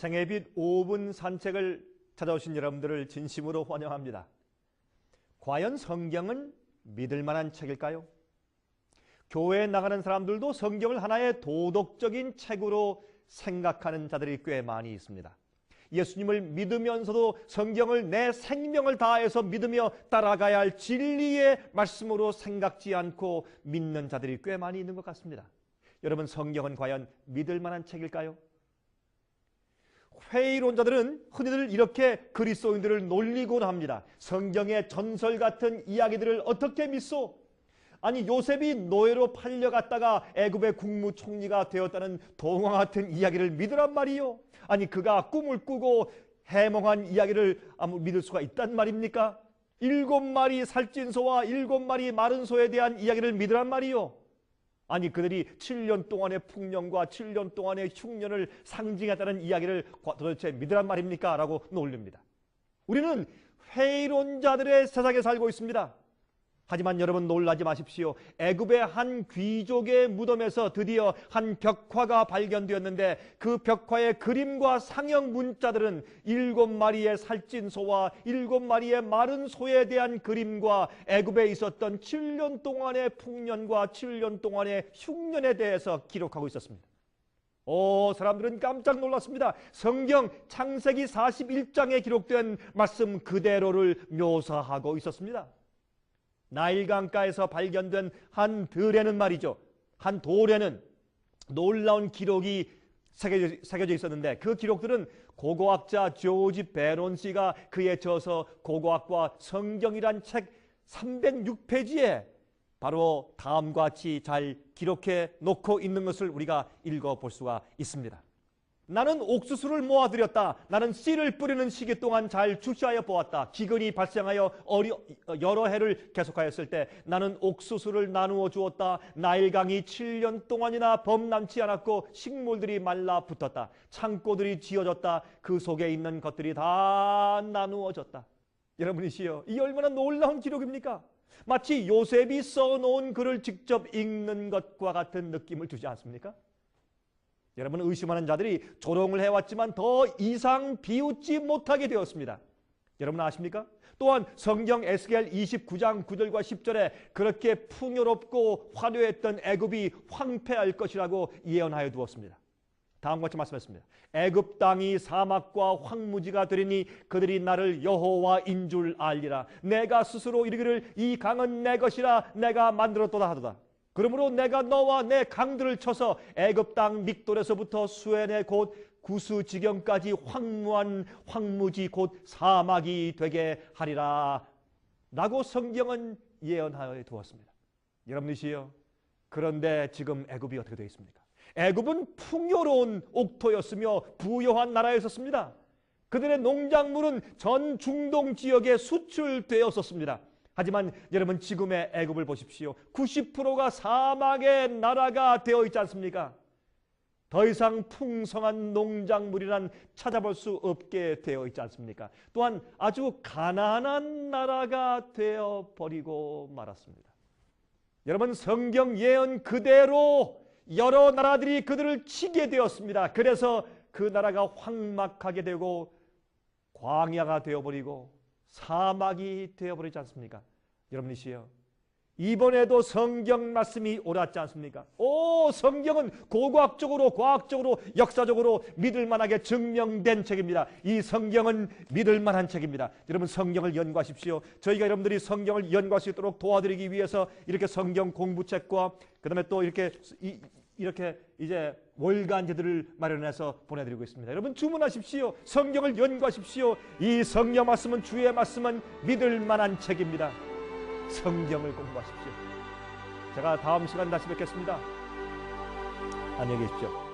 생애빛 5분 산책을 찾아오신 여러분들을 진심으로 환영합니다. 과연 성경은 믿을 만한 책일까요? 교회에 나가는 사람들도 성경을 하나의 도덕적인 책으로 생각하는 자들이 꽤 많이 있습니다. 예수님을 믿으면서도 성경을 내 생명을 다해서 믿으며 따라가야 할 진리의 말씀으로 생각지 않고 믿는 자들이 꽤 많이 있는 것 같습니다. 여러분 성경은 과연 믿을 만한 책일까요? 회의론자들은 흔히들 이렇게 그리스도인들을 놀리곤 합니다. 성경의 전설 같은 이야기들을 어떻게 믿소? 아니 요셉이 노예로 팔려갔다가 애굽의 국무총리가 되었다는 동화 같은 이야기를 믿으란 말이요. 아니 그가 꿈을 꾸고 해몽한 이야기를 믿을 수가 있단 말입니까? 일곱 마리 살찐 소와 일곱 마리 마른 소에 대한 이야기를 믿으란 말이요. 아니 그들이 7년 동안의 풍년과 7년 동안의 흉년을 상징했다는 이야기를 도대체 믿으란 말입니까? 라고 놀립니다. 우리는 회의론자들의 세상에 살고 있습니다. 하지만 여러분 놀라지 마십시오. 애굽의 한 귀족의 무덤에서 드디어 한 벽화가 발견되었는데 그 벽화의 그림과 상형 문자들은 일곱 마리의 살찐 소와 일곱 마리의 마른 소에 대한 그림과 애굽에 있었던 7년 동안의 풍년과 7년 동안의 흉년에 대해서 기록하고 있었습니다. 오, 사람들은 깜짝 놀랐습니다. 성경 창세기 41장에 기록된 말씀 그대로를 묘사하고 있었습니다. 나일강가에서 발견된 한 들에는 말이죠. 한 돌에는 놀라운 기록이 새겨져, 있었는데 그 기록들은 고고학자 조지 베론 씨가 그에 져서 고고학과 성경이란 책 306페이지에 바로 다음과 같이 잘 기록해 놓고 있는 것을 우리가 읽어 볼 수가 있습니다. 나는 옥수수를 모아들였다. 나는 씨를 뿌리는 시기 동안 잘 주시하여 보았다. 기근이 발생하여 어려, 여러 해를 계속하였을 때 나는 옥수수를 나누어 주었다. 나일강이 7년 동안이나 범람치 않았고 식물들이 말라 붙었다. 창고들이 지어졌다. 그 속에 있는 것들이 다 나누어졌다. 여러분이시여, 이 얼마나 놀라운 기록입니까? 마치 요셉이 써놓은 글을 직접 읽는 것과 같은 느낌을 주지 않습니까? 여러분 의심하는 자들이 조롱을 해왔지만 더 이상 비웃지 못하게 되었습니다. 여러분 아십니까? 또한 성경 에스겔 29장 9절과 10절에 그렇게 풍요롭고 화려했던 애굽이 황폐할 것이라고 예언하여 두었습니다. 다음과 같이 말씀했습니다. 애굽 땅이 사막과 황무지가 되리니 그들이 나를 여호와인 줄 알리라. 내가 스스로 이르기를 이 강은 내 것이라 내가 만들었도다 하도다. 그러므로 내가 너와 내 강들을 쳐서 애굽 땅 믹돌에서부터 수엔의 곧 구수 지경까지 황무한 황무지 곧 사막이 되게 하리라. 라고 성경은 예언하여 두었습니다. 여러분이시여 그런데 지금 애굽이 어떻게 되어 있습니까? 애굽은 풍요로운 옥토였으며 부여한 나라였었습니다. 그들의 농작물은 전 중동 지역에 수출되었었습니다. 하지만 여러분 지금의 애굽을 보십시오. 90%가 사막의 나라가 되어 있지 않습니까? 더 이상 풍성한 농작물이란 찾아볼 수 없게 되어 있지 않습니까? 또한 아주 가난한 나라가 되어 버리고 말았습니다. 여러분 성경 예언 그대로 여러 나라들이 그들을 치게 되었습니다. 그래서 그 나라가 황막하게 되고 광야가 되어 버리고 사막이 되어 버리지 않습니까? 여러분이시여 이번에도 성경 말씀이 옳았지 않습니까? 오 성경은 고고학적으로 과학적으로 역사적으로 믿을 만하게 증명된 책입니다. 이 성경은 믿을 만한 책입니다. 여러분 성경을 연구하십시오. 저희가 여러분들이 성경을 연구할 수 있도록 도와드리기 위해서 이렇게 성경 공부책과 그 다음에 또 이렇게 이, 이렇게 이제 월간제들을 마련해서 보내드리고 있습니다. 여러분 주문하십시오. 성경을 연구하십시오. 이 성경 말씀은 주의 말씀은 믿을 만한 책입니다. 성경을 공부하십시오. 제가 다음 시간 다시 뵙겠습니다. 안녕히 계십시오.